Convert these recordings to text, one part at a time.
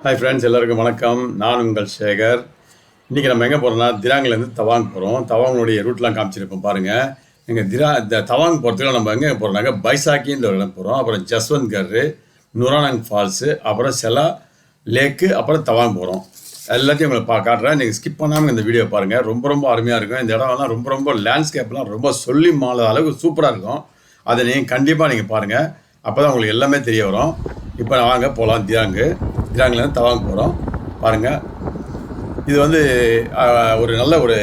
Hi friends எல்லாருக்கும் வணக்கம். நான் உங்கள் சேகர். இன்றைக்கி நம்ம எங்கே போகிறோம்னா திராங்கிலேருந்து தவாங் போகிறோம் தவாங்களுடைய ரூட்லாம் காமிச்சிருக்கோம் பாருங்கள் எங்கள் திரா இந்த தவாங் போகிறதுக்கு நம்ம எங்கே போகிறோம்னாக்க பைசாக்கின்ற ஒரு இடம் போகிறோம் அப்புறம் ஜஸ்வந்த்கர் நுரானங் ஃபால்ஸு அப்புறம் செலா லேக்கு அப்புறம் தவாங் போகிறோம் எல்லாத்தையும் உங்களுக்கு பா காட்டுறேன். நீங்கள் ஸ்கிப் பண்ணாமல் இந்த வீடியோ பாருங்கள் ரொம்ப ரொம்ப அருமையாக இருக்கும். இந்த இடம்லாம் ரொம்ப ரொம்ப லேண்ட்ஸ்கேப்லாம் ரொம்ப சொல்லி மாளாத அளவுக்கு சூப்பராக இருக்கும். அதை நீங்கள் கண்டிப்பாக நீங்கள் பாருங்கள் அப்போ தான் உங்களுக்கு எல்லாமே தெரிய வரும். இப்போ வாங்க போகலாம் திராங்கு திராங்கிலேருந்து தவாங்க போகிறோம் பாருங்கள் இது வந்து ஒரு நல்ல ஒரு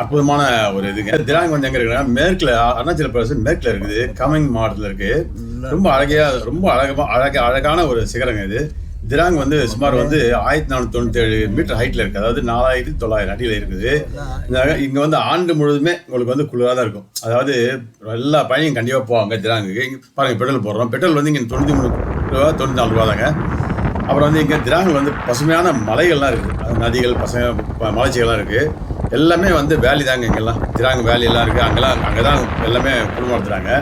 அற்புதமான ஒரு இதுங்க. திராங் வந்து எங்கே இருக்குன்னா மேற்கில் அருணாச்சல பிரதேசம் மேற்கில் இருக்குது. கமிங் மாவட்டத்தில் இருக்குது ரொம்ப அழகையாக ரொம்ப அழகமாக அழக அழகான ஒரு சிகரங்க இது. திராங் வந்து சுமார் வந்து ஆயிரத்தி நானூற்றி தொண்ணூற்றி ஏழு மீட்டர் ஹைட்டில் இருக்குது அதாவது நாலாயிரத்தி தொள்ளாயிரம் அடியில் இருக்குது. இங்கே வந்து ஆண்டு முழுதுமே உங்களுக்கு வந்து குளிராக தான் இருக்கும். அதாவது எல்லா பயணியும் கண்டிப்பாக போவாங்க திராங்குக்கு இங்கே பாருங்கள் பெட்ரோல் போடுறோம். பெட்ரோல் வந்து இங்கே தொண்ணூற்றி மூணு ரூபா தொண்ணூற்றி நாலு ரூபா தாங்க. அப்புறம் வந்து இங்கே திராங்கில் வந்து பசுமையான மலைகள்லாம் இருக்குது. நதிகள் பசங்க ப- மலைச்சிகள்லாம் இருக்குது எல்லாமே வந்து வேலி தாங்க இங்கெல்லாம். திராங்க வேலியெல்லாம் இருக்குது அங்கெல்லாம் அங்கே தான் எல்லாமே குடும்பம் நடத்துகிறாங்க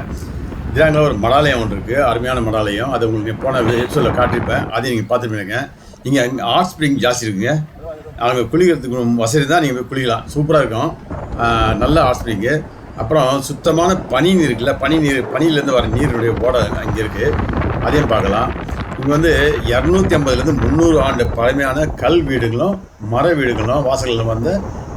திராங்கில் ஒரு மடாலயம் ஒன்று இருக்குது அருமையான மடாலயம். அதை உங்களுக்கு போன எபிசோடில் காட்டியிருப்பேன். அதையும் நீங்கள் பார்த்துருப்பீங்க இங்கே ஹாட் ஸ்ப்ரிங் ஜாஸ்தி இருக்குங்க. அங்கே குளிக்கிறதுக்கு வசதி தான் நீங்கள் போய் குளிக்கலாம். சூப்பராக இருக்கும். நல்ல ஹாட் ஸ்ப்ரிங்கு அப்புறம் சுத்தமான பனி நீர் இருக்குல்ல பனி நீர் பனியிலேருந்து வர நீருடைய ஓடை அங்கே இருக்குது அதையும் பார்க்கலாம். இங்கே வந்து இரநூத்தி ஐம்பதுலேருந்து முந்நூறு ஆண்டு பழமையான கல் வீடுகளும் மர வீடுகளும் வாசல்களும் வந்து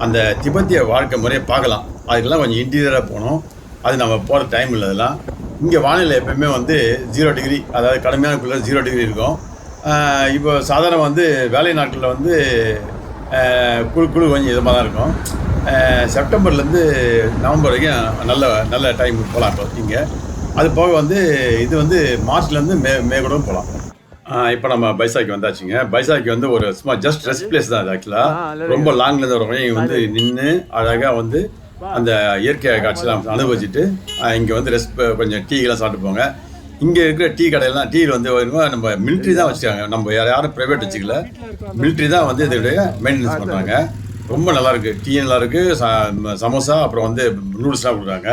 அந்த திபெத்திய வாழ்க்கை முறையை பார்க்கலாம். அதுக்கெல்லாம் கொஞ்சம் இன்டீரியராக போகணும். அது நம்ம போகிற டைம் இல்லை அதெல்லாம். இங்கே வானிலை எப்பயுமே வந்து ஜீரோ டிகிரி அதாவது கடுமையான குளிர் ஜீரோ டிகிரி இருக்கும். இப்போ சாதாரண வந்து வேலை நாட்களில் வந்து குழு குழு கொஞ்சம் இதமாக தான் இருக்கும். செப்டம்பர்லேருந்து நவம்பர் வரைக்கும் நல்ல நல்ல டைம் போகலாம் இப்போ இங்கே. அது போக வந்து இது வந்து மார்ச்லேருந்து மே மே கூட போகலாம் இப்போ நம்ம பைசாக்கி வந்தாச்சுங்க. பைசாக்கி வந்து ஒரு சும்மா ஜஸ்ட் ரெஸ்ட் பிளேஸ் தான் அது ஆக்சுவலாக ரொம்ப லாங்லேருந்து வரவங்க வந்து நின்று அழகாக வந்து அந்த இயற்கை காட்சியெல்லாம் அனுபவிச்சுட்டு இங்கே வந்து ரெஸ்ட் கொஞ்சம் டீலாம் சாப்பிட்டு போங்க. இங்கே இருக்கிற டீ கடையெல்லாம் டீ வந்து நம்ம மிலிட்ரி தான் வச்சுருக்காங்க. நம்ம யார் யாரும் ப்ரைவேட் வச்சுக்கல. மிலிட்ரி தான் வந்து இதோடைய மெயின்டெனன்ஸ் பண்ணுறாங்க ரொம்ப நல்லா இருக்கு டீ நல்லா இருக்கு ச- சமோசா அப்புறம் வந்து நூடுல்ஸ்லாம் கொடுக்குறாங்க.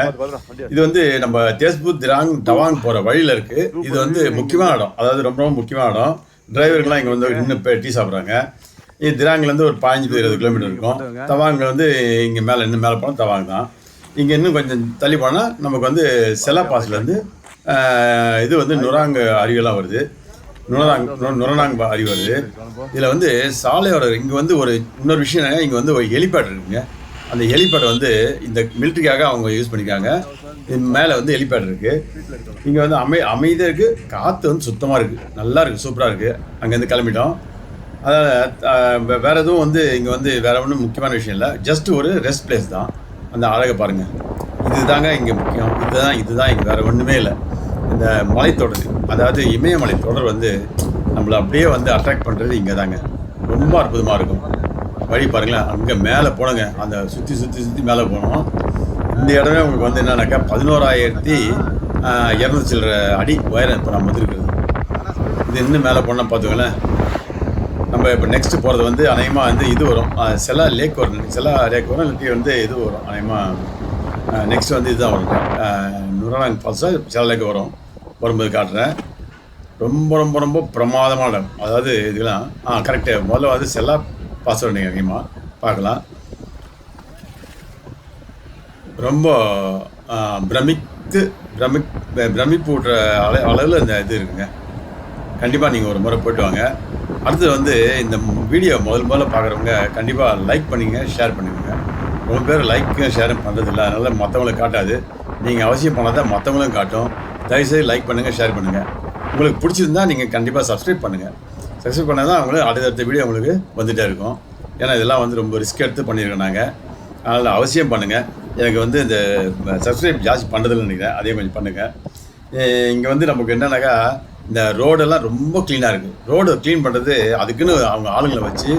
இது வந்து நம்ம தேஸ்பூர் திராங் டவாங் போகிற வழியில் இருக்கு. இது வந்து முக்கியமான இடம். அதாவது ரொம்ப ரொம்ப முக்கியமான இடம். டிரைவர்கள்லாம் இங்கே வந்து நின்று டீ சாப்பிட்றாங்க. இது திராங்லேருந்து ஒரு to இருபது கிலோமீட்டர் இருக்கும். தவாங்க வந்து இங்கே மேலே இன்னும் மேலே போனால் தவாங் தான். இங்கே இன்னும் கொஞ்சம் தள்ளி போனால் நமக்கு வந்து செலா பாஸ்லேருந்து இது வந்து நுராங்க அருவியெல்லாம் வருது. நுரநாங் நுரநாங் அருவி வருது. இதில் வந்து சாலையோட இங்கே வந்து ஒரு இன்னொரு விஷயம் இங்கே வந்து ஒரு ஹெலிபேட் இருக்குங்க. அந்த ஹெலிபேட் வந்து இந்த மிலிட்ரிக்காக அவங்க யூஸ் பண்ணிக்காங்க மேலே வந்து ஹெலிபேட் இருக்குது இங்கே வந்து அமை அமைதியாக இருக்குது காற்று வந்து சுத்தமாக இருக்குது நல்லா இருக்குது சூப்பராக இருக்குது அங்கேருந்து கிளம்பிட்டோம். அதாவது வேறு எதுவும் வந்து இங்கே வந்து வேறு ஒன்றும் முக்கியமான விஷயம் இல்லை. ஜஸ்ட் ஒரு ரெஸ்ட் பிளேஸ் தான். அந்த அழகை பாருங்க. இதுதாங்க இங்கே முக்கியம். இதுதான் இதுதான் இங்கே வேறு ஒன்றுமே இல்லை. இந்த மலைத்தொடர் அதாவது இமயமலை தொடர் வந்து நம்மளை அப்படியே வந்து அட்ராக்ட் பண்ணுறது இங்கே தாங்க ரொம்ப அற்புதமாக இருக்கும். வழி பாருங்களேன். அங்கே மேலே போனோங்க. அந்த சுற்றி சுற்றி சுற்றி மேலே போனோம். இந்த இடமே உங்களுக்கு வந்து என்னன்னாக்கா பதினோராயிரத்தி இரநூத்தி சில்லற அடி உயரம் இப்போ நம்ம வந்துருக்குறது. இது இன்னும் மேலே போனால் பார்த்துக்கோங்களேன். நம்ம இப்போ நெக்ஸ்ட் போகிறது வந்து அநேகமாக வந்து இது வரும். அஹ் செலா லேக் வரும். செலா லேக் வரும். இல்லாட்டி வந்து இது வரும். அநேகமாக நெக்ஸ்ட் வந்து இதுதான் வரும். நுராங் ஃபால்ஸாக செலா லேக் வரும். வரும்போது காட்டுறேன். ரொம்ப ரொம்ப ரொம்ப பிரமாதமான இடம். அதாவது இதெல்லாம் ஆ கரெக்டு முதல்ல வந்து செல்லா பாஸ் நீங்கள் அதிகமாக பார்க்கலாம். ரொம்ப பிரமித்து பிரமி பிரமிப்பு விட்ற அள அளவில் இந்த இது இருக்குங்க. கண்டிப்பாக நீங்கள் ஒரு முறை போய்ட்டு வாங்க. அடுத்தது வந்து இந்த வீடியோ முதல் முதல்ல பார்க்குறவங்க கண்டிப்பாக லைக் பண்ணுங்க ஷேர் பண்ணுங்க ரொம்ப பேர் லைக்கும் ஷேரும் பண்ணுறதில்ல அதனால் மற்றவங்களுக்கு காட்டாது. நீங்கள் அவசியம் பண்ணால் தான் மற்றவங்களும் காட்டும். தயவுசெய்து லைக் பண்ணுங்கள் ஷேர் பண்ணுங்கள் உங்களுக்கு பிடிச்சிருந்தா நீங்கள் கண்டிப்பாக சப்ஸ்கிரைப் பண்ணுங்கள் சப்ஸ்கிரைப் பண்ணால் தான் அவங்களுக்கு அடுத்தடுத்த வீடியோ உங்களுக்கு வந்துகிட்டே இருக்கும். ஏன்னா இதெல்லாம் வந்து ரொம்ப ரிஸ்க் எடுத்து பண்ணியிருக்கோம் நாங்கள் அதனால் அவசியம் பண்ணுங்கள் எனக்கு வந்து இந்த சப்ஸ்கிரைப் ஜாஸ்தி பண்ணுறதில்ல நினைக்கிறேன். அதே கொஞ்சம் பண்ணுங்கள் இங்கே வந்து நமக்கு என்னன்னாக்கா இந்த ரோடெல்லாம் ரொம்ப க்ளீனாக இருக்குது ரோடு க்ளீன் பண்ணுறது அதுக்குன்னு அவங்க ஆளுங்களை வச்சு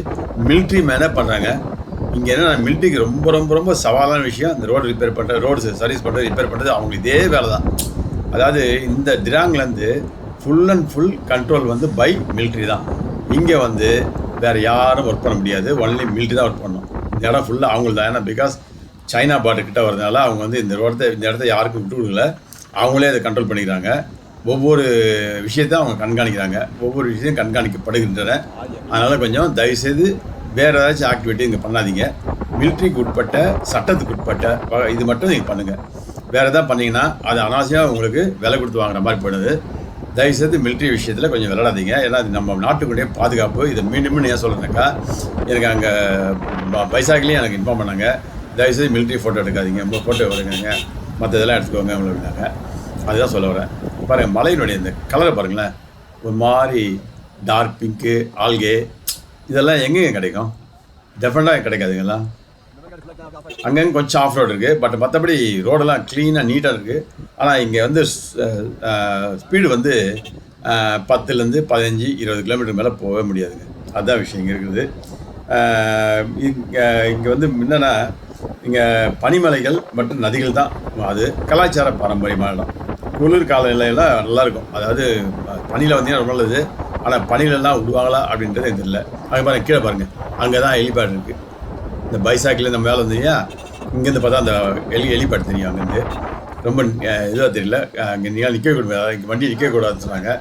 மிலிட்ரி மேனே பண்ணுறாங்க இங்கே என்ன மிலிட்ரிக்கு ரொம்ப ரொம்ப ரொம்ப சவாலான விஷயம் இந்த ரோடு ரிப்பேர் பண்ணுறது ரோடு சர்வீஸ் பண்ணுறது ரிப்பேர் பண்ணுறது அவங்களுக்கு இதே வேலை தான் அதாவது இந்த திராங்லேருந்து ஃபுல் அண்ட் ஃபுல் கண்ட்ரோல் வந்து பை மிலிட்ரி தான். இங்கே வந்து வேறு யாரும் ஒர்க் பண்ண முடியாது. ஒன்லி மிலிட்ரி தான் ஒர்க் பண்ணணும். இந்த இடம் ஃபுல்லாக அவங்களுக்கு தான் ஏன்னா பிகாஸ் சைனா பார்டர் கிட்டே வரதுனால அவங்க வந்து இந்த ரோடத்தை இந்த இடத்த யாருக்கும் விட்டு கொடுக்கல. அவங்களே அதை கண்ட்ரோல் பண்ணிக்கிறாங்க. ஒவ்வொரு விஷயத்தை அவங்க கண்காணிக்கிறாங்க. ஒவ்வொரு விஷயம் கண்காணிக்கப்படுகின்றன. அதனால் கொஞ்சம் தயவுசெய்து வேறு ஏதாச்சும் ஆக்டிவிட்டி இங்கே பண்ணாதீங்க. மிலிட்ரிக்கு உட்பட்ட சட்டத்துக்கு உட்பட்ட இது மட்டும் நீங்கள் பண்ணுங்கள் வேறு எதாவது பண்ணிங்கன்னா அது அனாவசியமாக உங்களுக்கு விலை கொடுத்து வாங்குற மாதிரி போயிடுது. தயவுசெய்து மிலிட்ரி விஷயத்தில் கொஞ்சம் விளையாடாதீங்க. ஏன்னா இது நம்ம நாட்டுக்குடைய பாதுகாப்பு. இதை மீண்டும் மீண்டும் ஏன் சொல்கிறேன்னாக்கா எனக்கு அங்கே பைசாக்கிலையும் எனக்கு இன்ஃபார்ம் பண்ணாங்க. தயவுசெய்து மிலிட்ரி ஃபோட்டோ எடுக்காதீங்க. உங்கள் ஃபோட்டோ எடுக்கங்க மற்ற இதெல்லாம் எடுத்துக்கோங்க அப்படின்னாங்க. அதுதான் சொல்ல வரேன். பாருங்கள் மலையினுடைய இந்த கலரை பாருங்களேன். ஒரு மாதிரி டார்க் பிங்க்கு ஆல்கே இதெல்லாம் எங்கெங்கே கிடைக்கும்? டெஃபினட்டாக கிடைக்காதுங்களா? அங்கங்கே கொஞ்சம் ஆஃப் ரோடு இருக்குது பட் மற்றபடி ரோடெல்லாம் க்ளீனாக நீட்டாக இருக்குது ஆனால் இங்கே வந்து ஸ்பீடு வந்து பத்துலேருந்து பதினஞ்சு இருபது கிலோமீட்டர் மேலே போகவே முடியாதுங்க. அதுதான் விஷயம் இங்கே இருக்குது. இங்கே இங்கே வந்து என்னென்னா இங்கே பனிமலைகள் மற்றும் நதிகள் தான் அது. கலாச்சார பாரம்பரியமான இடம் குளிர் காலநிலையெல்லாம் நல்லாயிருக்கும். அதாவது பனியில் வந்தீங்கன்னா ரொம்ப நல்லது. ஆனால் பனியிலெல்லாம் விடுவாங்களா அப்படின்றது எனக்கு தெரியல. அங்கே பாருங்க கீழே பாருங்கள் அங்கே தான் ஹெலிபேட் இருக்குது இந்த பைசாக்கில் இந்த மேலே வந்தீங்கன்னா இங்கேருந்து பார்த்தா அந்த எலி ஹெலிபேட் தெரியும் அங்கேருந்து. ரொம்ப இதுவாக தெரியல. அங்கே நீங்கள் நிற்கக்கூடாது இங்கே வண்டி நிற்கக்கூடாதுன்னு சொன்னாங்க.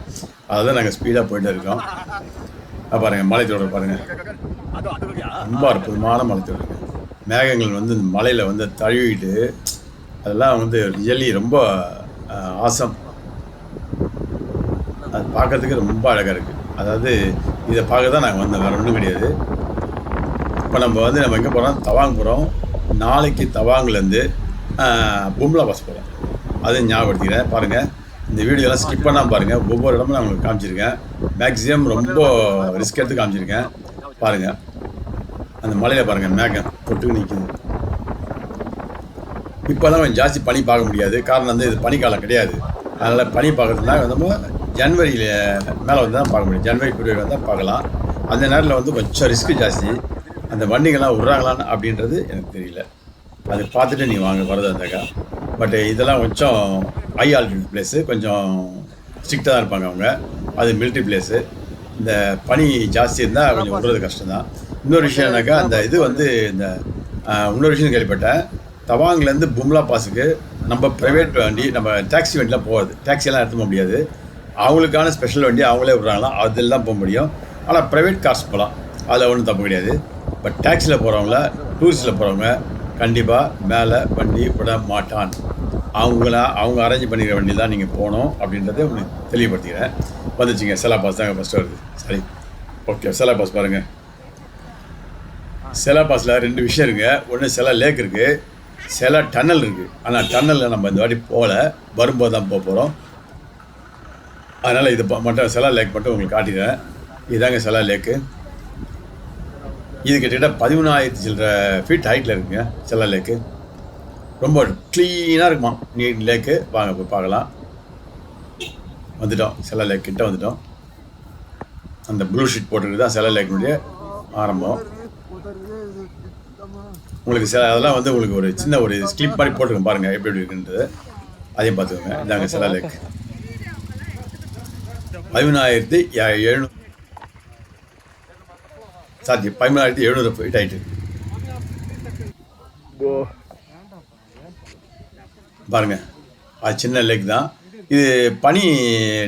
அதுதான் நாங்கள் ஸ்பீடாக போயிட்டு இருக்கோம். பாருங்கள் பாருங்க மலைத்தொடர் பாருங்கள் ரொம்ப அற்புதமான மலைத்தொடர் மேகங்கள் வந்து இந்த மலையில் வந்து தழுவிட்டு அதெல்லாம் வந்து ரியலி ரொம்ப ஆசம் அது பார்க்கறதுக்கு ரொம்ப அழகாக இருக்குது அதாவது இதை பார்க்க தான் நாங்கள் வந்தோம். வேறு ஒன்றும் கிடையாது. இப்போ நம்ம வந்து நம்ம எங்கே போகிறோம் தவாங் போகிறோம் நாளைக்கு தவாங்லேருந்து பும்லா பாஸ் போகிறோம் அதையும் ஞாபகப்படுத்திக்கிறேன். பாருங்கள் இந்த வீடியோலாம் ஸ்கிப் பண்ணாமல் பாருங்கள் ஒவ்வொரு இடமும் நான் உங்களுக்கு காமிச்சிருக்கேன். மேக்ஸிமம் ரொம்ப ரிஸ்க் எடுத்து காமிச்சிருக்கேன். பாருங்கள் அந்த மலையில் பாருங்கள் மேகம். தொட்டு நிற்கிது இப்போல்லாம் கொஞ்சம் ஜாஸ்தி பனி பார்க்க முடியாது. காரணம் வந்து இது பனிக்காலம் கிடையாது. அதனால் பனி பார்க்குறதுனா நம்ம ஜனவரியில் மேலே வந்து தான் பார்க்க முடியும். ஜனவரி பிப்ரவரி வந்தால் பார்க்கலாம். அந்த நேரத்தில் வந்து கொஞ்சம் ரிஸ்க் ஜாஸ்தி. அந்த வண்டிகள்லாம் விட்றாங்களான்னு அப்படின்றது எனக்கு தெரியல. அது பார்த்துட்டு நீ வாங்க வரது அந்தக்கா பட் இதெல்லாம் கொஞ்சம் ஹை ஆல்டிடியூட் பிளேஸு கொஞ்சம் ஸ்ட்ரிக்டாக தான் இருப்பாங்க அவங்க. அது மிலிட்ரி பிளேஸு இந்த பனி ஜாஸ்தி இருந்தால் கொஞ்சம் விடுறது கஷ்டம் தான் இன்னொரு விஷயம் என்னக்கா அந்த இது வந்து இந்த இன்னொரு விஷயம் கேள்விப்பட்டேன். தவாங்லேருந்து பும்லா பாஸுக்கு நம்ம ப்ரைவேட் வண்டி நம்ம டாக்ஸி வண்டிலாம் போகாது. டாக்ஸியெல்லாம் எடுத்து போக முடியாது. அவங்களுக்கான ஸ்பெஷல் வண்டி அவங்களே விடுறாங்களா அதில் தான் போக முடியும். ஆனால் ப்ரைவேட் கார்ஸ் போகலாம். அதில் ஒன்றும் தப்பு கிடையாது. பட் டாக்ஸியில் போகிறவங்கள டூரிஸ்டில் போகிறவங்க கண்டிப்பாக மேலே வண்டி விட மாட்டான். அவங்கள அவங்க அரேஞ்ச் பண்ணிக்கிற வண்டி தான் நீங்கள் போகணும் அப்படின்றத உங்களுக்கு தெளிவுபடுத்திக்கிறேன். வந்துச்சுங்க. செலா பாஸ் தாங்க ஃபஸ்ட்டு வருது. சரி ஓகே செலா பாஸ் பாருங்கள் செலா பாஸில் ரெண்டு விஷயம் இருக்குது ஒன்று செலா லேக் இருக்குது சில டன்னல் இருக்குது ஆனால் டன்னலில் நம்ம இந்த வாட்டி போகல. வரும்போது தான் போக போகிறோம் அதனால் இது மட்டும் செலா லேக் மட்டும் உங்களுக்கு காட்டிடுறேன். இதுதாங்க செலா லேக்கு இது கிட்டத்தட்ட பதிமூணாயிரத்தி சில்லற ஃபீட் ஹைட்டில் இருக்குங்க செல்லா லேக்கு ரொம்ப க்ளீனாக இருக்குமா? நீட் லேக்கு வாங்க போய் பார்க்கலாம். வந்துட்டோம். செல்லா லேக் கிட்ட வந்துட்டோம். அந்த ப்ளூ ஷீட் போட்டுருக்கு தான் செல்லா லேக்கினுடைய ஆரம்பம். உங்களுக்கு சில அதெல்லாம் வந்து உங்களுக்கு ஒரு சின்ன ஒரு ஸ்கிளிப் மாதிரி போட்டுருக்கேன் பாருங்கள் எப்படி எப்படி இருக்குன்றது. அதையும் பார்த்துக்கோங்க. இதாங்க செல்லா லேக் பதிமூணாயிரத்தி எழுநூறு சாத்தி பதிமூணாயிரத்தி எழுநூறு ஃபீட் ஆயிட்டு பாருங்க அது சின்ன லேக் தான். இது பனி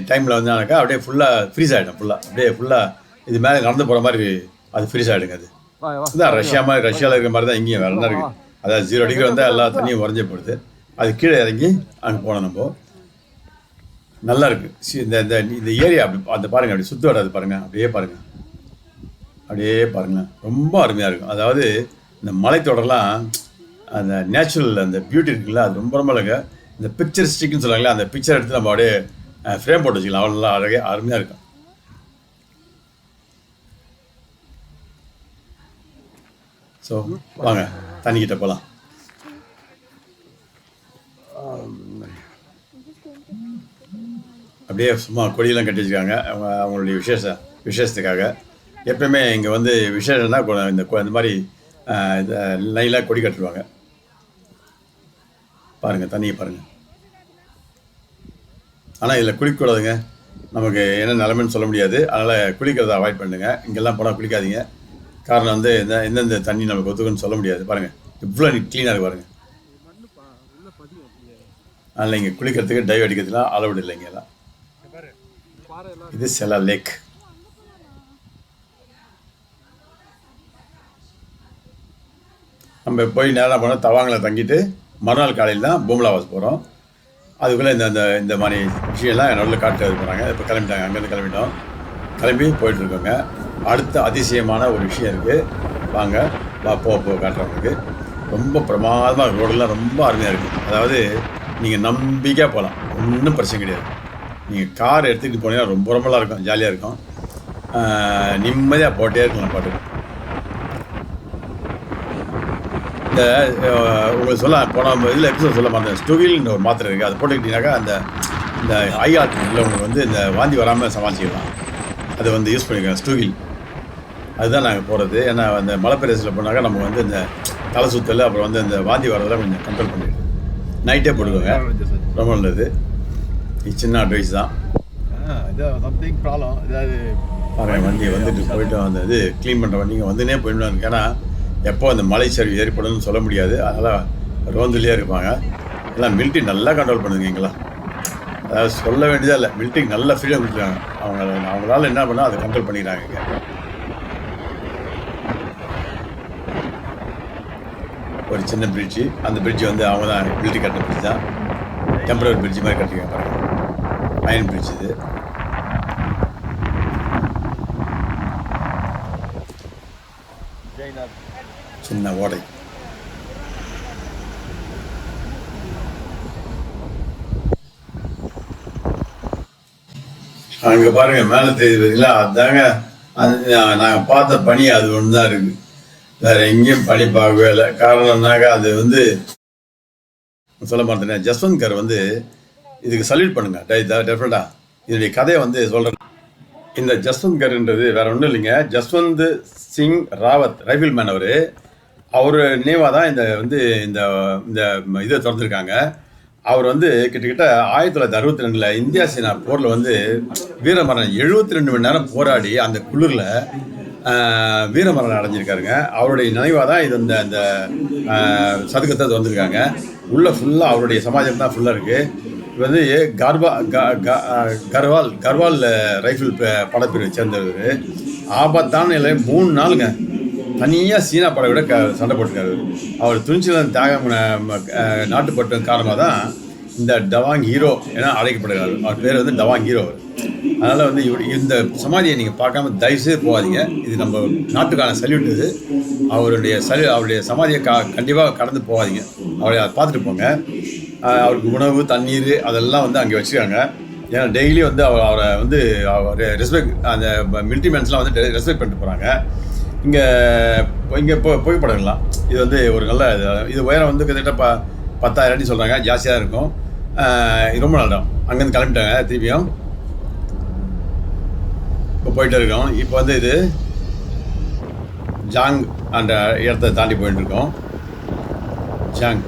டைமில் வந்தானாக்கா அப்படியே ஃபுல்லாக ஃப்ரீஸ் ஆகிடும் ஃபுல்லாக அப்படியே ஃபுல்லாக இது மேலே நடந்து போகிற மாதிரி அது ஃப்ரீஸ் ஆகிடுங்க அது. இதான் ரஷ்யா மாதிரி ரஷ்யாவில் இருக்கிற மாதிரி தான் இங்கேயும் என்ன இருக்குது அதாவது ஜீரோ டிகிரி வந்தால் எல்லா தண்ணியும் உறைஞ்சே போடுது அது கீழே இறங்கி அங்கே போனோம் நம்ம. நல்லா இருக்குது இந்த இந்த இந்த ஏரியா அப்படி அந்த பாருங்கள் அப்படி சுற்று வராது பாருங்கள் அப்படியே பாருங்கள் அப்படியே பாருங்களேன் ரொம்ப அருமையாக இருக்கும். அதாவது இந்த மலைத்தொடர்லாம் அந்த நேச்சுரல் அந்த பியூட்டி இருக்குல்ல அது ரொம்ப ரொம்ப அழகு இந்த பிக்சர் ஸ்டிக்னு சொல்லுவாங்களே அந்த பிக்சர் எடுத்து நம்ம அப்படியே ஃப்ரேம் போட்டு வச்சுக்கலாம். அவ்வளோ நல்லா அழகே அருமையாக இருக்கும். ஸோ வாங்க தண்ணிக்கிட்ட போகலாம் அப்படியே சும்மா கொடியெல்லாம் கட்டி வச்சுருக்காங்க அவங்க அவங்களுடைய விசேஷ விசேஷத்துக்காக. எப்பயுமே இங்கே வந்து விசேஷம்னா இந்த கொ- இந்த மாதிரி இந்த லைனாக கொடி கட்டுருவாங்க பாருங்கள் தண்ணியை பாருங்கள் ஆனால் இதில் குளிக்கக்கூடாதுங்க. நமக்கு என்ன நிலமைன்னு சொல்ல முடியாது. அதனால் குளிக்கிறத அவாய்ட் பண்ணுங்கள் இங்கெல்லாம் போனால் குளிக்காதீங்க. காரணம் வந்து இந்த எந்தெந்த தண்ணி நமக்கு ஒத்துக்குன்னு சொல்ல முடியாது. பாருங்கள் இவ்வளோ க்ளீனாக இருக்கு பாருங்கள் அதில் இங்கே குளிக்கிறதுக்கு டைவ் அடிக்கிறதுலாம் அளவுடு இல்லைங்க எல்லாம். இது செலா லேக் நம்ம போய் நேராக போனால் தவாங்கில் தங்கிட்டு மறுநாள் காலையில் தான் பூம்லாவாஸ் போகிறோம் அதுக்குள்ளே இந்த இந்த இந்த மாதிரி விஷயம்லாம் என்னோட காட்டு போகிறாங்க இப்போ கிளம்பிட்டாங்க. அங்கேருந்து கிளம்பிட்டோம். கிளம்பி போயிட்டுருக்கோங்க அடுத்த அதிசயமான ஒரு விஷயம் இருக்குது வாங்க வா போ போ காட்டுறவங்களுக்கு ரொம்ப பிரமாதமாக ரோடெல்லாம் ரொம்ப அருமையாக இருக்குது அதாவது நீங்கள் நம்பிக்கையாக போகலாம் ஒன்றும் பிரச்சனை கிடையாது. நீங்கள் கார் எடுத்துக்கிட்டு போனீங்கன்னா ரொம்ப ரொம்ப நல்லா இருக்கும். ஜாலியாக இருக்கும். நிம்மதியாக போட்டே இருக்கலாம் பாட்டு இந்த உங்களுக்கு சொல்ல போன இதில் எபிசோட் சொல்ல மாட்டேன் ஸ்டுகில்னு ஒரு மாத்திரை இருக்குது அதை போட்டுக்கிட்டீங்கன்னாக்கா அந்த இந்த ஐ உங்களுக்கு வந்து இந்த வாந்தி வராமல் சமாளிச்சிக்கலாம். அதை வந்து யூஸ் பண்ணிக்கலாம் ஸ்டூகில். அதுதான் நாங்கள் போகிறது ஏன்னா அந்த மலை பிரதேசத்தில் போனாக்கா நம்ம வந்து இந்த தலை சுத்தல் அப்புறம் வந்து இந்த வாந்தி வரதெல்லாம் கொஞ்சம் கண்ட்ரோல் பண்ணிடுது நைட்டே போட்டுக்கோங்க ரொம்ப நல்லது. இது சின்ன அட்வைஸ் தான். சம்திங் ப்ராப்ளம் ஏதாவது பாருங்க வண்டி வந்துட்டு போயிட்டு அந்த இது க்ளீன் பண்ணுற வண்டிங்க வந்துனே போயிடுவாங்க ஏன்னா எப்போ அந்த மலை சரிவு ஏற்படும்னு சொல்ல முடியாது. அதனால் ரோந்துலேயே இருப்பாங்க. எல்லாம் மிலிட்ரி நல்லா கண்ட்ரோல் பண்ணுங்க அதாவது சொல்ல வேண்டியதே இல்லை. மிலிட்ரிக்கு நல்ல ஃப்ரீடம் கொடுத்துருக்காங்க. அவங்க அவங்களால என்ன பண்ணால் அதை கண்ட்ரோல் பண்ணிக்கிறாங்க ஒரு சின்ன பிரிட்ஜு அந்த பிரிட்ஜ் வந்து அவங்க தான் பில்டி கட்டின பிரிட்ஜ் தான். டெம்பரரி பிரிட்ஜ் மாதிரி கட்டிருக்காங்க பாருங்க. அயன் பிரிட்ஜ் இது. சின்ன ஓடை. அங்கே பாருங்கள் மேலே தெரியுது பார்த்தீங்களா அதாங்க அது நாங்கள் பார்த்த பணி அது ஒன்று தான் இருக்குது வேற எங்கேயும் படிப்பாகவே பார்க்கவே இல்லை. காரணம்னாக்க அது வந்து சொல்ல மாட்டேன் ஜஸ்வந்த் கர் வந்து இதுக்கு சல்யூட் பண்ணுங்க. டெஃபினட்டா இதனுடைய கதையை வந்து சொல்றேன். இந்த ஜஸ்வந்த் கர்ன்றது வேற ஒன்றும் இல்லைங்க. ஜஸ்வந்த் சிங் ராவத் ரைஃபிள் மேன் அவர். அவர் நினைவாக தான் இந்த வந்து இந்த இந்த இதை திறந்துருக்காங்க. அவர் வந்து கிட்டத்தட்ட ஆயிரத்தி தொள்ளாயிரத்தி அறுபத்தி ரெண்டில் இந்தியா சீனா போரில் வந்து வீரமரணம் எழுபத்தி ரெண்டு மணி நேரம் போராடி அந்த குளிரில் வீரமரணம் அடைஞ்சிருக்காருங்க. அவருடைய நினைவாக தான் இது இந்த அந்த சதுக்கத்தை திறந்துருக்காங்க உள்ளே ஃபுல்லாக அவருடைய சமாஜம் தான் ஃபுல்லாக இருக்குது இது வந்து கர்வா க- க- கர்வால் கர்வால் ரைஃபிள் படப்பிரிவை சேர்ந்தவர். ஆபத்தான நிலை மூணு நாளுங்க தனியாக சீனா படையோட க சண்டை போட்டிருக்காரு. அவர் துணிச்சலன் தியாகம் ம- காரணமாக தான் இந்த டவாங் ஹீரோ என அழைக்கப்படுகிறார். அவர் பேர் வந்து டவாங் ஹீரோ அதனால் வந்து இவர் இந்த சமாதியை நீங்கள் பார்க்காம தயவுசெய்து போகாதீங்க. இது நம்ம நாட்டுக்கான சல்யூட் இது. அவருடைய சல்யூ அவருடைய சமாதியை கா கண்டிப்பாக கடந்து போகாதீங்க. அவரை அதை பார்த்துட்டு போங்க. அவருக்கு உணவு தண்ணீர் அதெல்லாம் வந்து அங்கே வச்சுருக்காங்க. ஏன்னா டெய்லி வந்து அவர் அவரை வந்து அவர் ரெஸ்பெக்ட் அந்த மிலிட்ரி மேன்ஸ்லாம் வந்து ரெஸ்பெக்ட் பண்ணிட்டு போகிறாங்க இங்கே இங்கே போ புகைப்படங்கள்லாம். இது வந்து ஒரு நல்ல இது. உயரம் வந்து கிட்டத்தட்ட ப பத்தாயிரம் அடி சொல்கிறாங்க ஜாஸ்தியாக இருக்கும். ரொம்ப நல்ல அங்கேருந்து கிளம்பிட்டாங்க திருப்பியும். இப்போ போயிட்டு இருக்கோம். இப்போ வந்து இது ஜாங் அந்த இடத்த தாண்டி போயிட்டு இருக்கோம். ஜாங்.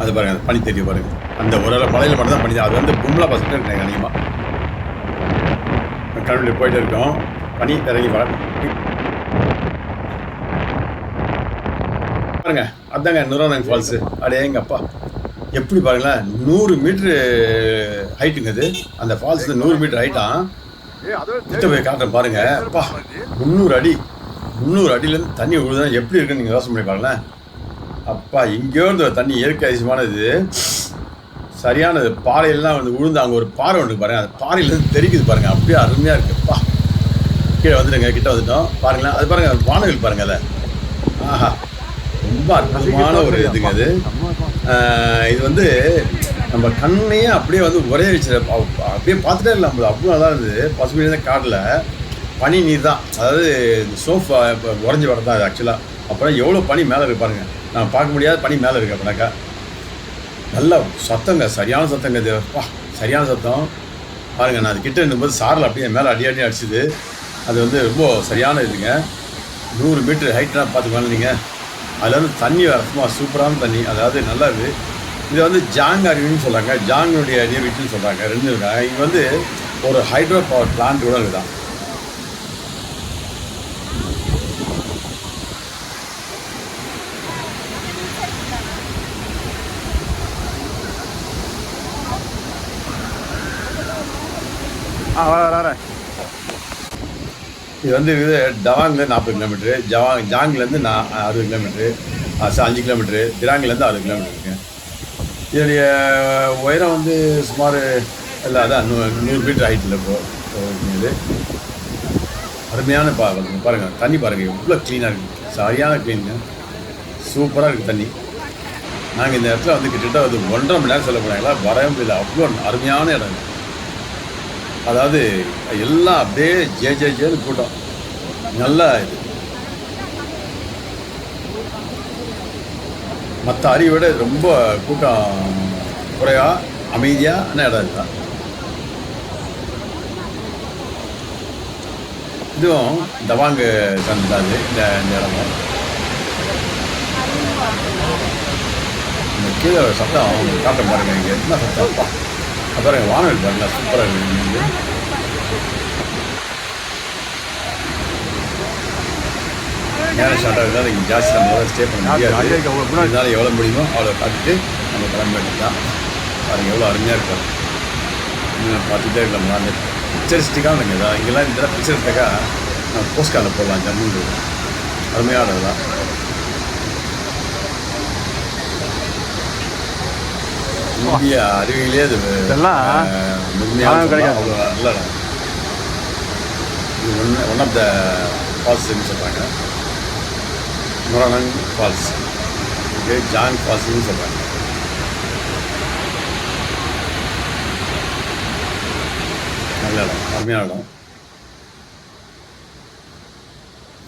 அது பாருங்க பனி தெரியும் பாருங்க. அந்த ஒரு மலையில் மட்டும் தான் பனி அது வந்து கும்பலா பசங்க இருக்கு அதிகமாக கடவுள் போயிட்டு இருக்கோம். பனி இறங்கி வர பாருங்க அதாங்க நுரானங் ஃபால்ஸு அடே எங்க அப்பா. எப்படி பாருங்களேன் நூறு மீட்ரு ஹைட்டுங்க அது. அந்த ஃபால்ஸ் நூறு மீட்ரு ஹைட்டாம் அதோட கிட்ட போய் காட்டுறேன் பாருங்க. அப்பா முந்நூறு அடி. முந்நூறு அடியிலேருந்து தண்ணி விழுதுனா எப்படி இருக்குன்னு நீங்கள் யோசனை பண்ணி பாருங்களேன். அப்பா இங்கேயோ இருந்த தண்ணி இயற்கை அதிசயமானது. சரியானது. பாறையெல்லாம் வந்து விழுந்து அங்கே ஒரு பாறை ஒன்று பாருங்க. அந்த பாறையிலேருந்து தெரிக்குது பாருங்க. அப்படியே அருமையாக இருக்குப்பா கீழே வந்துடுங்க கிட்ட வந்துட்டோம். பாருங்களேன் அது பாருங்க வானவில் பாருங்க அதை. ஆஹா. ரொம்ப அற்புதமான ஒரு இதுங்க அது இது. வந்து நம்ம கண்ணையே அப்படியே வந்து ஒரே வச்சு அப்படியே பார்த்துட்டே இல்லை நம்ம அவ்வளோ நல்லா இருந்தது. பசுமையான காட்டில் பனி நீர் தான். அதாவது இந்த சோஃபா இப்போ உறைஞ்சி வரது தான் அது ஆக்சுவலாக அப்புறம் எவ்வளோ பனி மேலே இருக்கு பாருங்க. நான் பார்க்க முடியாத பனி மேலே இருக்கு அப்படின்னாக்கா. நல்ல சத்தங்க சரியான சத்தங்க இது. அப்பா சரியான சத்தம். பாருங்க நான் அது கிட்ட நின்றும்போது சாரில் அப்படியே மேலே அடி அடி அடிச்சுது. அது வந்து ரொம்ப சரியான இதுங்க. நூறு மீட்டர் ஹைட்லாம் பார்த்துக்கோங்க நீங்கள் அதில் வந்து தண்ணி வேறு சும்மா சூப்பரான தண்ணி. அதாவது நல்லது. இது வந்து ஜாங் அருவின்னு சொல்கிறாங்க ஜாங்கனுடைய நீர்வீழ்ச்சின்னு சொல்கிறாங்க ரெண்டு இருக்காங்க இங்கே வந்து ஒரு ஹைட்ரோ பவர் பிளான்ட் உடல் தான் ஆ வர வர. இது வந்து இது டவாங்லேருந்து நாற்பது கிலோமீட்ரு ஜவாங் ஜாங்லேருந்து நான் அறுபது கிலோமீட்ரு அஞ்சு கிலோமீட்ரு திராங்கிலேருந்து அறுபது கிலோமீட்டர் இருக்கு. இதனுடைய உயரம் வந்து சுமார் இல்லை அதான் நூ நூறு மீட்டர் ஹைட்டில் இப்போது இது. அருமையான பா பாருங்கள் தண்ணி பாருங்கள் எவ்வளோ க்ளீனாக இருக்குது சரியான க்ளீனுங்க சூப்பராக இருக்குது தண்ணி. நாங்கள் இந்த இடத்துல வந்து கிட்டத்தட்ட வந்து ஒன்றரை மணி நேரம் சொல்ல போனாங்களா? வரவே முடியல. அவ்வளோ அருமையான இடம் அதாவது எல்லாம் அப்படியே ஜே ஜே ஜேன்னு கூட்டம் நல்லா இது. மற்ற அருவியை விட ரொம்ப கூட்டம் குறையா அமைதியான இடம் இதுதான் இதுவும் தவாங்கு சந்தாது இந்த இந்த இடமும் இந்த கீழே சத்தம் காட்ட பாருங்க இங்கே. என்ன சத்தம்? அப்புறம் வானவில் பாருங்க சூப்பராக இருக்குது நேரம் ஷார்ட் ஆகுதுனால இங்கே ஜாஸ்தி நம்ம ஸ்டே பண்ண முடியாது. இதனால எவ்வளோ முடியுமோ அவ்வளோ காட்டிட்டு நம்ம கிளம்ப தான் பாருங்க எவ்வளோ அருமையாக இருக்கும் பார்த்துட்டே இருக்கலாம். நான் பிக்சரிஸ்டிக்காக நீங்கள் தான் இங்கெல்லாம் இந்த பிக்சர் எடுத்தாக்கா நம்ம போஸ்ட் கார்டில் போடலாம் ஜம்முன்னு. இருக்கும். அருமையான இடம் தான் இந்திய அது இதெல்லாம் கிடைக்காது. இடம். இது ஒன் ஒன் ஆஃப் த ஃபால்ஸ்ன்னு சொல்கிறாங்க முரணங் ஃபால்ஸ் இது ஜாங் ஃபால்ஸ்னு சொல்கிறாங்க நல்ல இடம் அருமையான இடம்.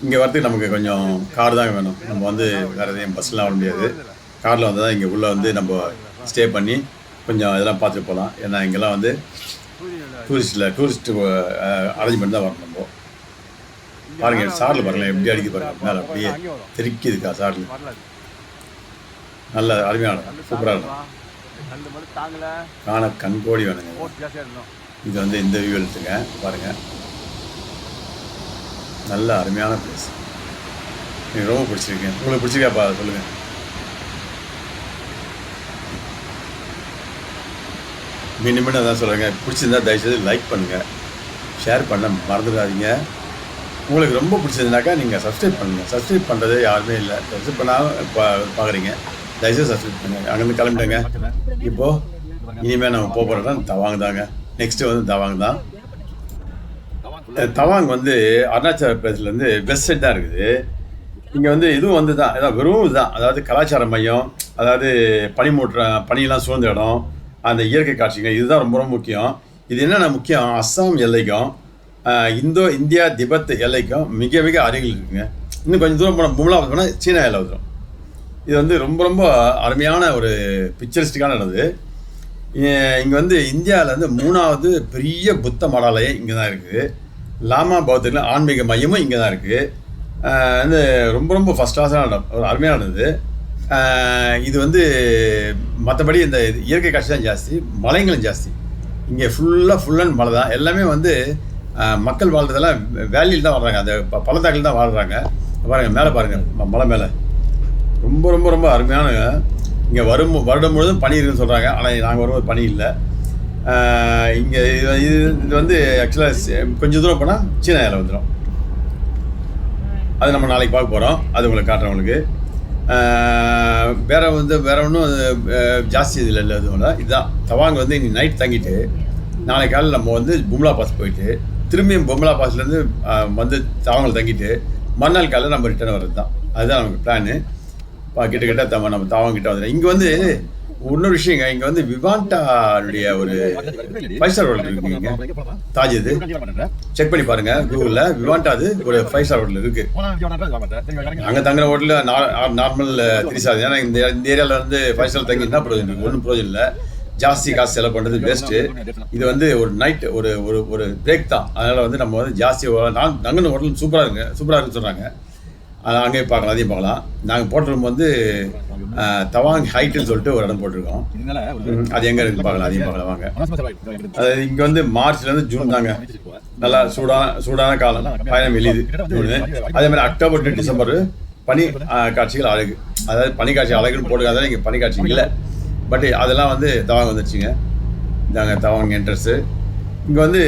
இங்கே வரதுக்கு நமக்கு கொஞ்சம் கார் தான் வேணும். நம்ம வந்து வேறு எதையும் பஸ்லாம் வர முடியாது. காரில் வந்து தான் இங்கே உள்ளே வந்து நம்ம ஸ்டே பண்ணி கொஞ்சம் இதெல்லாம் பார்த்துட்டு போகலாம். ஏன்னா இங்கெல்லாம் வந்து டூரிஸ்டில் டூரிஸ்ட் அரேஞ்ச்மெண்ட் தான் வரணும் நம்ம. பாருங்க சாரில் பாருங்களேன் எப்படி அடிக்க பாருங்க. மேலே அப்படியே சாரில்? வரல நல்ல அருமையான சூப்பராக இருக்கும். காண கண்கோடி வேணுங்க. இது வந்து இந்த வியூ எடுத்துங்க. பாருங்க. நல்ல அருமையான பிளேஸ் எனக்கு ரொம்ப பிடிச்சிருக்கு உங்களுக்கு பிடிச்சிருக்காப்பா சொல்லுங்க. மினிமம் மீண்டும் அதான் சொல்லுங்க பிடிச்சிருந்தா தயவுசெய்து லைக் பண்ணுங்கள் ஷேர் பண்ண மறந்துடாதீங்க. உங்களுக்கு ரொம்ப பிடிச்சதுனாக்கா நீங்கள் சப்ஸ்கிரைப் பண்ணுங்கள் சப்ஸ்கிரைப் பண்ணுறது யாருமே இல்லை. சப்ஸ்கிரைப் பண்ணாமல் பா பார்க்குறீங்க தயவுசெய்து சப்ஸ்கிரைப் பண்ணுங்க. அங்கேருந்து கிளம்பிட்டேங்க இப்போது இனிமேல் நம்ம போக போகிறோம் இடம் தவாங் தாங்க. நெக்ஸ்ட்டு வந்து தவாங் தான். தவாங் வந்து அருணாச்சல பிரதேசிலேருந்து வெஸ்ட் சைட் தான் இருக்குது. இங்கே வந்து இதுவும் வந்து தான். ஏதாவது வெறும் இதுதான். அதாவது கலாச்சார மையம் அதாவது பனிமூட்டுற பனியெல்லாம் சூழ்ந்த இடம். அந்த இயற்கை காட்சிகள். இதுதான் ரொம்ப ரொம்ப முக்கியம். இது என்னென்ன முக்கியம்? அஸ்ஸாம் எல்லைக்கும் இந்தோ இந்தியா திபெத் எல்லைக்கும் மிக மிக அருகில் இருக்குங்க. இன்னும் கொஞ்சம் தூரம் போனால் மும்லா போனால் சீனா எல்லை வந்துடும் இது வந்து ரொம்ப ரொம்ப அருமையான ஒரு பிக்சரிஸ்டிக்கான இடது இங்கே வந்து இந்தியாவில் வந்து மூணாவது பெரிய புத்த மடாலயம் இங்கே தான் இருக்குது லாமா பௌத்தர்கள் ஆன்மீக மையமும் இங்கே தான் இருக்குது வந்து ரொம்ப ரொம்ப ஃபஸ்ட் கிளாஸான இடம். ஒரு அருமையானது இது வந்து மற்றபடி இந்த இயற்கை காட்சி தான் ஜாஸ்தி மலைங்களும் ஜாஸ்தி. இங்கே ஃபுல்லாக ஃபுல் அண்ட் மலை தான். எல்லாமே வந்து மக்கள் வாழ்றதெல்லாம் வேலியில் தான் வாழ்கிறாங்க அந்த பள்ளத்தாக்கில் தான் வாழ்கிறாங்க பாருங்கள் மேலே பாருங்கள் மலை மேலே. ரொம்ப ரொம்ப ரொம்ப அருமையான இங்கே வரும் வருடம் முழுவதும் பனி இருக்குன்னு சொல்கிறாங்க ஆனால் நாங்கள் வரும்போது பனி இல்லை. இங்கே இது இது இது வந்து ஆக்சுவலாக கொஞ்சம் தூரம் போனால் சீனா ஏலை வந்துடும் அது நம்ம நாளைக்கு பார்க்க போகிறோம் அது உங்களுக்கு காட்டுறேன் உங்களுக்கு. வேற வந்து வேற ஒன்றும் ஜாஸ்தி இதில் இல்லை எதுவும் இல்லை இதுதான் தவாங்க வந்து இன்னைக்கு நைட் தங்கிட்டு நாளைக்கு காலையில் நம்ம வந்து பும்லா பாஸ் போயிட்டு திரும்பியும் பும்லா பாஸ்லேருந்து வந்து தவாங்கில் தங்கிட்டு மறுநாள் காலையில் நம்ம ரிட்டர்ன் வர்றது தான் அதுதான் நமக்கு பிளானு கிட்டக்கிட்ட கிட்ட தவ நம்ம தாவங்க வந்துடும் இங்கே வந்து இன்னொரு விஷயங்க இங்கே வந்து விவாண்டாடைய ஒரு ஃபைவ் ஸ்டார் ஹோட்டல் இருக்குங்க. தாஜ் இது செக் பண்ணி பாருங்க கூகுள்ல விவாண்டா அது ஒரு ஃபைவ் ஸ்டார் ஹோட்டல் இருக்கு. அங்கே தங்குற ஹோட்டலில் நார்மல் திரிசாது. ஏன்னா இந்த இந்த ஏரியாவில் வந்து ஃபைவ் ஸ்டார் தங்கி என்ன பிரயோஜனம்? இருக்கு ஒன்றும் பிரயோஜனம் இல்லை. ஜாஸ்தி காசு செலவு பண்ணுறது பெஸ்ட்டு இது வந்து ஒரு நைட் ஒரு ஒரு ஒரு பிரேக் தான். அதனால் வந்து நம்ம வந்து ஜாஸ்தி நான் தங்கின ஹோட்டல் சூப்பராக இருக்குங்க. சூப்பராக இருக்குன்னு சொல்கிறாங்க அங்கேயே பார்க்கலாம் அதையும் பார்க்கலாம். நாங்கள் போட்ட வந்து தவாங் ஹைட்டுன்னு சொல்லிட்டு ஒரு இடம் போட்டிருக்கோம். அது எங்கே இருக்குன்னு பார்க்கலாம் அதையும் பார்க்கலாம் வாங்க. அது இங்கே வந்து மார்ச்லேருந்து ஜூன் தாங்க. நல்லா சூடான சூடான காலம். பயணம் எளிது. ஜூனு. அதே மாதிரி அக்டோபர் டு டிசம்பர் பனி காட்சிகள் அழகு. அதாவது பனி காட்சி அழகுன்னு போட்டுக்காதான் இங்கே பனி காட்சி இல்லை. பட் அதெல்லாம் வந்து தவாங்க வந்துருச்சுங்க. இதாங்க தவாங்க என்ட்ரன்ஸு இங்கே வந்து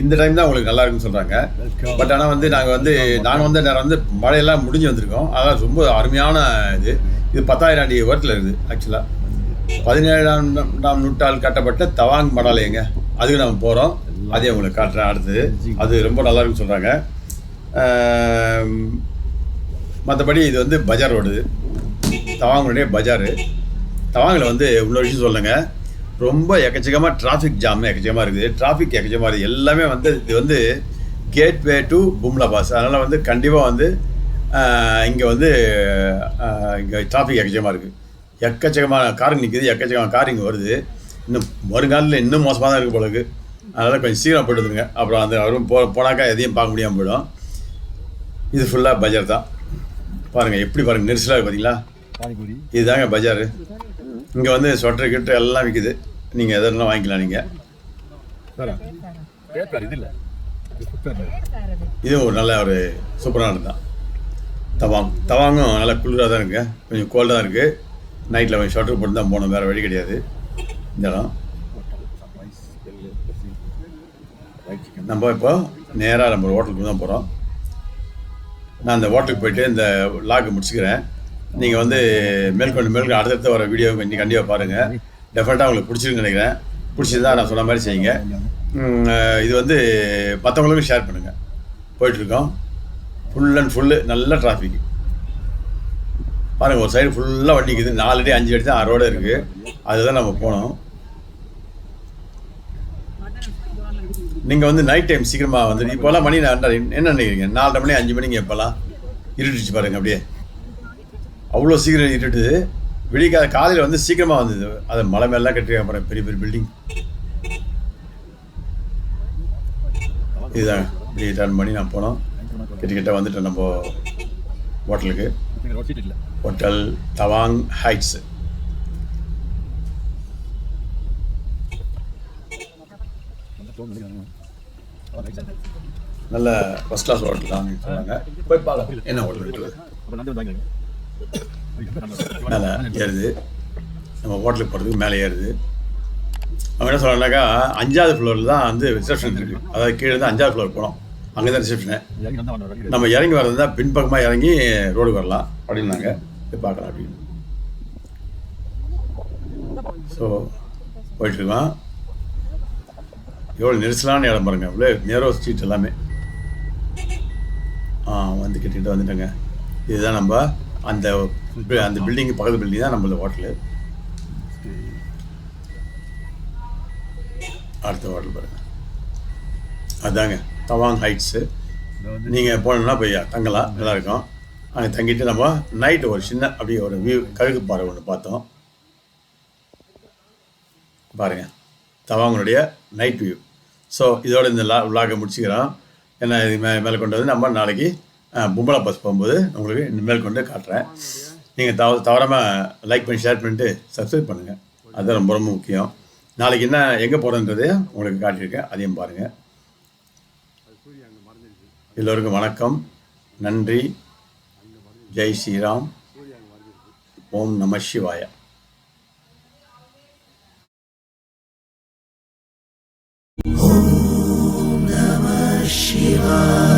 இந்த டைம் தான் உங்களுக்கு நல்லா இருக்குன்னு சொல்கிறாங்க பட் ஆனால் வந்து நாங்கள் வந்து நாங்கள் வந்த நேரம் வந்து மழையெல்லாம் முடிஞ்சு வந்திருக்கோம். அதெல்லாம் ரொம்ப அருமையான இது. இது பத்தாயிரம் அடி உயரத்தில் இருக்குது ஆக்சுவலாக பதினேழாம் நாம் நூற்றாண்டு கட்டப்பட்ட தவாங் மடாலயங்க. அதுக்கு நம்ம போகிறோம் அதே உங்களுக்கு காட்டுறேன் அடுத்தது அது ரொம்ப நல்லா இருக்குன்னு சொல்கிறாங்க மற்றபடி இது வந்து பஜார் ரோடு. தவாங்களுடைய பஜாரு. தவாங்கில் வந்து இன்னொரு விஷயம் சொல்லுங்கள் ரொம்ப எக்கச்சக்கமாக டிராஃபிக் ஜாம் எக்கச்சக்கமாக இருக்குது. டிராஃபிக் எக்கச்சக்கமாக இருக்குது. எல்லாமே வந்து இது வந்து கேட்வே டு பும்லா பாஸ் அதனால் வந்து கண்டிப்பாக வந்து இங்கே வந்து இங்கே டிராஃபிக் எக்கச்சக்கமாக இருக்குது எக்கச்சக்கமான காருங்க நிற்கிது எக்கச்சக்கமான கார் இங்கே வருது. இன்னும் வருங்காலத்தில் இன்னும் மோசமாக தான் இருக்குது போல இருக்கு. அதனால் கொஞ்சம் சீக்கிரம் போயிட்டு வந்துருங்க. அப்புறம் அந்த அவரும் போ போனாக்கா எதையும் பார்க்க முடியாமல் போயிடும். இது ஃபுல்லாக பஜார் தான். பாருங்கள் எப்படி பாருங்கள் நெரிசலாக இருக்குது பார்த்தீங்களா பானிபூரி. இதுதாங்க பஜார். இங்கே வந்து ஸ்வெட்டர் கிட்டர் எல்லாம் விற்குது நீங்கள் எதெல்லாம் வாங்கிக்கலாம் நீங்கள் இது ஒரு நல்ல ஒரு சூப்பரானது தான். தவாங் தவாங்கும் நல்லா குளிராக தான் இருக்குங்க கொஞ்சம் கோல்டாக இருக்குது நைட்டில் கொஞ்சம் ஷர்ட்டர் போட்டு தான் போகணும். வேறு வழி கிடையாது. இந்த இடம். நம்ம இப்போ நேராக நம்ம ஹோட்டலுக்கு தான் போகிறோம் நான் அந்த ஹோட்டலுக்கு போயிட்டு இந்த லாக் முடிச்சுக்கிறேன். நீங்கள் வந்து மேற்கொண்டு மேற்கொண்டு அடுத்தடுத்த வர வீடியோ கொஞ்சம் கண்டிப்பாக பாருங்கள் டெஃபினட்டாக உங்களுக்கு பிடிச்சிருக்குன்னு நினைக்கிறேன். பிடிச்சிருந்தா நான் சொன்ன மாதிரி செய்யுங்க. இது வந்து மற்றவங்களுக்கும் ஷேர் பண்ணுங்கள் போயிட்டுருக்கோம். ஃபுல் அண்ட் ஃபுல்லு நல்ல டிராஃபிக் பாருங்கள் ஒரு சைடு ஃபுல்லாக வண்டி இருக்குது நாலு அடி அஞ்சு அடி தான் ரோடு இருக்குது அதுதான் நம்ம போனோம். நீங்கள் வந்து நைட் டைம் சீக்கிரமாக வந்து இப்போல்லாம் மணி நான் என்ன நினைக்கிறீங்க? நாலரை மணி அஞ்சு மணிங்க இப்போல்லாம் இருட்டுச்சு பாருங்கள் அப்படியே. அவ்வளோ சீக்கிரம் இருட்டுது. விடிய காலையில் வந்து சீக்கிரமாக வந்தது. அது மலை மேலாம் கட்டிருக்காங்க பாருங்க பெரிய பெரிய பில்டிங் இதுதான். இப்படி டர்ன் பண்ணி நான் போனோம். கிட்ட கிட்ட வந்துட்டேன் நம்ம ஹோட்டலுக்கு. Hotel Tawang heights. நல்ல ஃபஸ்ட் கிளாஸ் ஹோட்டல் தான் சொன்னாங்க. போய் பார்க்கலாம். என்ன ஹோட்டல்? இருக்குது மேலே ஏறுது. நம்ம ஹோட்டலுக்கு போகிறதுக்கு மேலே ஏறுது. அவங்க என்ன சொல்கிறாங்கனாக்கா அஞ்சாவது ஃப்ளோரில் தான் வந்து ரிசப்ஷன் இருக்குது அதாவது கீழே இருந்து அஞ்சாவது ஃப்ளோர் போனோம். அங்கே தான் ரிசப்ஷனு நம்ம இறங்கி வர்றது தான் பின்பக்கமாக இறங்கி ரோடு வரலாம். அப்படின்னாங்க. போய் பார்க்கலாம் அப்படின்னு. ஸோ போயிட்டுருக்கலாம் எவ்வளோ நெரிசலான இடம் பாருங்க. இவ்வளோ நேரோ ஸ்ட்ரீட் எல்லாமே. ஆ வந்து கிட்டிக்கிட்டு வந்துட்டேங்க. இதுதான் நம்ம அந்த அந்த பில்டிங் பக்கத்து பில்டிங் தான் நம்மளோட ஹோட்டலு அடுத்த ஹோட்டல் பாருங்க. அதாங்க தவாங் ஹைட்ஸு நீங்கள் போனோம்னா போய் தங்கலாம் நல்லாயிருக்கும். அங்கே தங்கிட்டு நம்ம நைட்டு ஒரு சின்ன அப்படியே ஒரு வியூ கழுகு பாறை ஒன்று பார்த்தோம். பாருங்க தவாங்களுடைய நைட் வியூ ஸோ இதோட இந்த லா விலாகை முடிச்சுக்கிறோம். ஏன்னா இது மே மேலே கொண்டு வந்து நம்ம நாளைக்கு அஹ், பஸ் போகும்போது உங்களுக்கு இனிமேல் கொண்டு காட்டுறேன். நீங்கள் தவ தவறாமல் லைக் பண்ணி ஷேர் பண்ணிட்டு சப்ஸ்கிரைப் பண்ணுங்கள் அதுதான் ரொம்ப ரொம்ப முக்கியம். நாளைக்கு என்ன எங்கே போகிறோன்றதே உங்களுக்கு காட்டியிருக்கேன். அதையும் பாருங்கள் எல்லோருக்கும் வணக்கம். நன்றி. ஜெய் ஸ்ரீராம். ஓம் நம சிவாய. Shiva.